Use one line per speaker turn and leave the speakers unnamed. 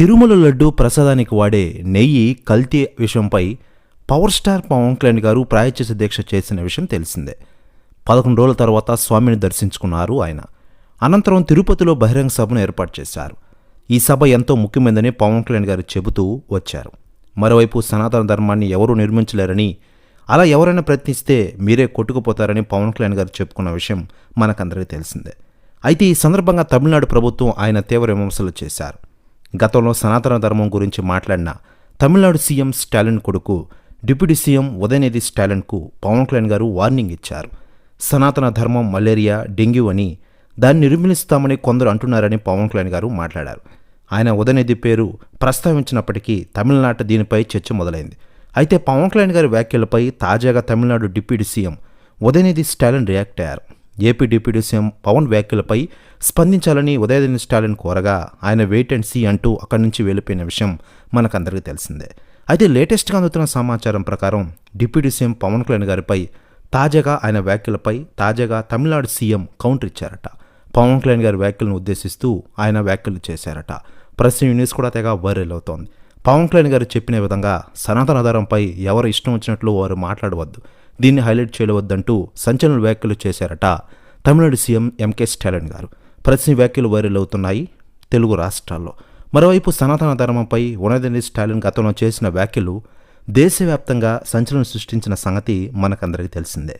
తిరుమల లడ్డు ప్రసాదానికి వాడే నెయ్యి కల్తీ విషయంపై పవర్ స్టార్ పవన్ కళ్యాణ్ గారు ప్రాయచిత దీక్ష చేసిన విషయం తెలిసిందే. పదకొండు రోజుల తర్వాత స్వామిని దర్శించుకున్నారు ఆయన. అనంతరం తిరుపతిలో బహిరంగ సభను ఏర్పాటు చేశారు. ఈ సభ ఎంతో ముఖ్యమైనదని పవన్ కళ్యాణ్ గారు చెబుతూ వచ్చారు. మరోవైపు సనాతన ధర్మాన్ని ఎవరూ నిర్మించలేరని అలా ఎవరైనా ప్రయత్నిస్తే మీరే కొట్టుకుపోతారని పవన్ కళ్యాణ్ గారు చెప్పుకున్న విషయం మనకందరికీ తెలిసిందే. అయితే ఈ సందర్భంగా తమిళనాడు ప్రభుత్వం ఆయన తీవ్ర విమర్శలు చేశారు. గతంలో సనాతన ధర్మం గురించి మాట్లాడిన తమిళనాడు సీఎం స్టాలిన్ కొడుకు డిప్యూటీ సీఎం ఉదయనిధి స్టాలిన్కు పవన్ కళ్యాణ్ గారు వార్నింగ్ ఇచ్చారు. సనాతన ధర్మం మలేరియా డెంగ్యూ అని దాన్ని నిర్మూలిస్తామని కొందరు అంటున్నారని పవన్ కళ్యాణ్ గారు మాట్లాడారు. ఆయన ఉదయనిధి పేరు ప్రస్తావించినప్పటికీ తమిళనాట దీనిపై చర్చ మొదలైంది. అయితే పవన్ కళ్యాణ్ గారి వ్యాఖ్యలపై తాజాగా Tamil Nadu deputy CM Udhayanidhi Stalin react అయ్యారు. ఏపీ డిప్యూటీ సీఎం పవన్ వ్యాఖ్యలపై స్పందించాలని ఉదయదిన స్టాలిన్ కోరగా ఆయన వెయిట్ అండ్ సీ అంటూ అక్కడి నుంచి వెళ్ళిపోయిన విషయం మనకందరికీ తెలిసిందే. అయితే లేటెస్ట్గా అందుతున్న సమాచారం ప్రకారం డిప్యూటీ సీఎం పవన్ కళ్యాణ్ గారిపై తాజాగా ఆయన వ్యాఖ్యలపై తాజాగా తమిళనాడు సీఎం కౌంటర్ ఇచ్చారట. పవన్ కళ్యాణ్ గారి వ్యాఖ్యలను ఉద్దేశిస్తూ ఆయన వ్యాఖ్యలు చేశారట. ప్రెస్ న్యూస్ కూడా తెగ వైరల్ అవుతోంది. పవన్ కళ్యాణ్ గారు చెప్పిన విధంగా సనాతన ఆధారంపై ఎవరు ఇష్టం వచ్చినట్లు వారు మాట్లాడవద్దు. దీన్ని హైలైట్ చేయవద్దంటూ సంచలన వ్యాఖ్యలు చేశారట తమిళనాడు సీఎం ఎంకే స్టాలిన్ గారు. ప్రశ్న వ్యాఖ్యలు వైరల్ అవుతున్నాయి తెలుగు రాష్ట్రాల్లో. మరోవైపు సనాతన ధర్మంపై ఉన్నదని స్టాలిన్ గతంలో చేసిన వ్యాఖ్యలు దేశవ్యాప్తంగా సంచలనం సృష్టించిన సంగతి మనకందరికీ తెలిసిందే.